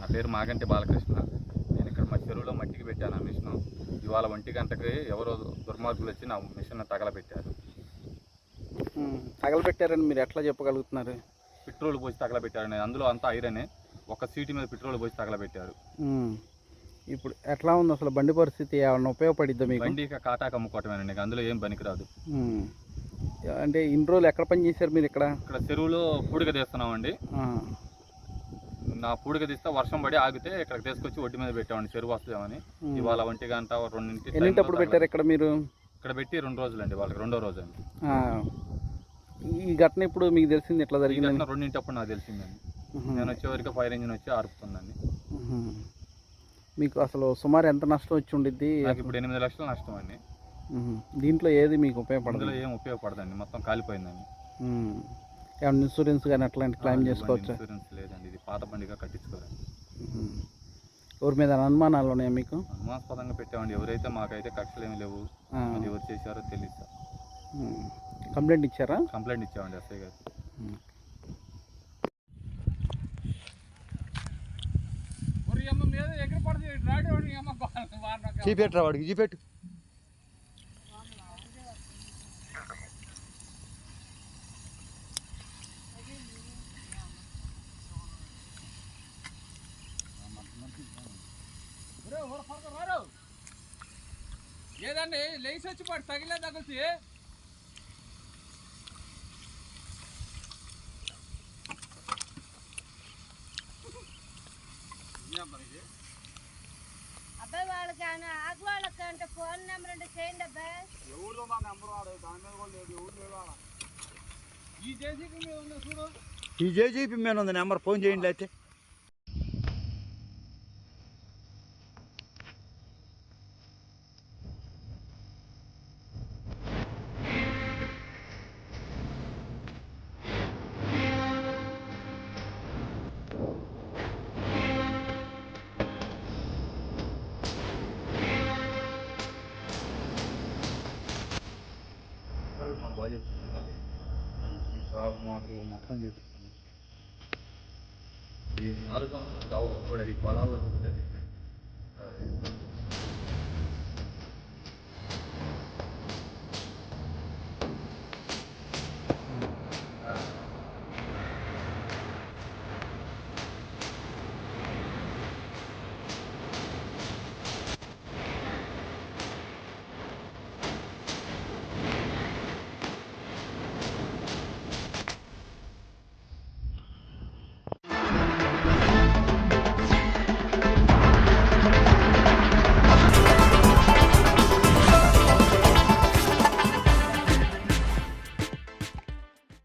నా పేరు మాగంటి బాలకృష్ణ. నేను ఇక్కడ మా చెరువులో మట్టికి పెట్టాను ఆ మిషన్. ఇవాళ ఒంటి గంటకి ఎవరో దుర్మార్గులు వచ్చి నా మిషన్ తగలబెట్టారు. తగలబెట్టారని మీరు ఎట్లా చెప్పగలుగుతున్నారు? పెట్రోల్ పోసి తగలబెట్టారు. అందులో అంతా ఐరనే ఒక సీటు మీద పెట్రోల్ పోసి తగలబెట్టారు. ఇప్పుడు ఎట్లా ఉంది అసలు బండి పరిస్థితి? ఏమన్నా ఉపయోగపడిద్దా మీకు? బండికి కాటాక అమ్ముకోవటమేనండి. అందులో ఏం పనికిరాదు. అంటే ఇన్ని రోజులు ఎక్కడ పని చేశారు మీరు ఇక్కడ? ఇక్కడ చెరువులో పూడిక తీస్తున్నామండి. నా పూడిక తీస్తే వర్షం పడి ఆగితే ఇక్కడ తీసుకొచ్చి ఒడ్డు మీద పెట్టామండి చెరువు వస్తామని ఉమ్. ఇవాళ ఒంటి గంట రెండింటి ఎన్నింటప్పుడు పెట్టారు ఇక్కడ మీరు? ఇక్కడ పెట్టి రెండు రోజులండి వాళ్ళకి రెండో రోజు అండి. ఈ ఘటన ఇప్పుడు మీకు తెలిసింది ఎట్లా ఘటన రెండింటప్పుడు నాకు తెలిసిందండి. నేను వచ్చే వరకు ఫైర్ ఇంజిన్ వచ్చి ఆర్పుతుందండి. మీకు అసలు సుమారు ఎంత నష్టం వచ్చి ఉండిద్ది? నాకు ఇప్పుడు ఎనిమిది లక్షల నష్టం అండి. దీంట్లో ఏది మీకు ఉపయోగపడదు? ఏం ఉపయోగపడదండి మొత్తం కాలిపోయిందండి. ఉమ్. ఏమన్నా ఇన్సూరెన్స్ కానీ అట్లాంటి క్లెయిమ్ చేసుకోవచ్చా ఇన్సూరెన్స్ లేదండి ఇది పాత బండిగా. ఎవరి మీద అనుమానాలు ఉన్నాయా మీకు అనుమానాస్పదంగా పెట్టామండి ఎవరైతే మాకైతే కక్షలు ఏమి లేవు ఆ, అది ఎవరు చేశారో తెలియదు సార్ ఉమ్. కంప్లైంట్ ఇచ్చారా కంప్లైంట్ ఇచ్చామండి ఎస్ఐ గారు ఉమ్. చీపెట్టరా వాడికి చీపెట్టు ఏదండి? లేచి వచ్చి పడి తగిలే తగిలితే. అబ్బాయి వాళ్ళకి ఆగు వాళ్ళకి అంటే ఫోన్ నెంబర్ అంటే చేయండి అబ్బాయి. ఈ జేసీబీ మీద ఉంది చూడు. ఈ జేజీపీ మీద ఉంది నెంబర్ ఫోన్ చేయండి అయితే మొత్తం చేపిస్తుంది